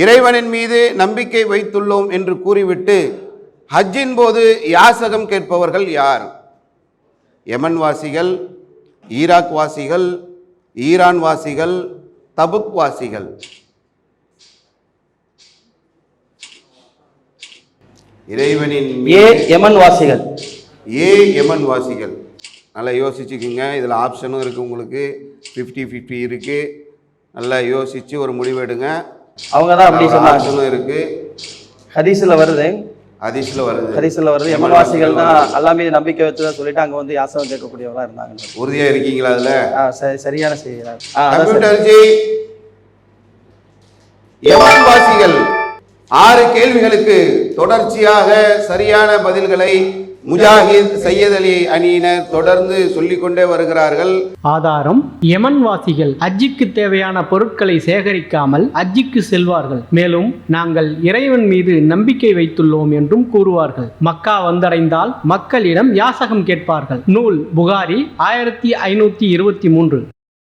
இறைவனின் மீது நம்பிக்கை வைத்துள்ளோம் என்று கூறிவிட்டு ஹஜ்ஜின் போது யாசகம் கேட்பவர்கள் யார்? யமன் வாசிகள் ஈராக் வாசிகள் ஈரான் வாசிகள் தபுக் வாசிகள். இறைவனின் ஏ யமன் வாசிகள். ஏ யமன் வாசிகள். நல்லா யோசிச்சுக்குங்க. இதில் ஆப்ஷனும் இருக்குது உங்களுக்கு. ஃபிஃப்டி ஃபிஃப்டி இருக்குது நல்லா யோசித்து ஒரு முடிவெடுங்க அவங்க தான் அப்படி சொன்னாங்க. இருக்குது ஹதீஸ்ல வருது. ஹதீஸில் வருது. ஹதீஸ்ல வருது. யமன் வாசிகள் தான் அல்லா மீது நம்பிக்கை வச்சதா சொல்லிட்டு அங்க வந்து யாசகம் கேட்கக்கூடியவங்களா இருந்தாங்க. உறுதியாக இருக்கீங்களா அதில்? ஆ, சரி சரியான செய்தி தான். ஆ, அதான் சரி. கம்ப்யூட்டர் ஜி யமன் வாசிகள் ஆறு கேள்விகளுக்கு தொடர்ச்சியாக சரியான பதில்களை முஜாஹித் சையத் அலி அணியினர் தொடர்ந்து சொல்லிக்கொண்டே வருகிறார்கள். ஆதாரம் யமன் வாசிகள் அஜிக்கு தேவையான பொருட்களை சேகரிக்காமல் அஜிக்கு செல்வார்கள். மேலும் நாங்கள் இறைவன் மீது நம்பிக்கை வைத்துள்ளோம் என்றும் கூறுவார்கள். மக்கா வந்தடைந்தால் மக்களிடம் யாசகம் கேட்பார்கள். நூல் புகாரி ஆயிரத்தி ஐநூத்தி இருபத்தி மூன்று.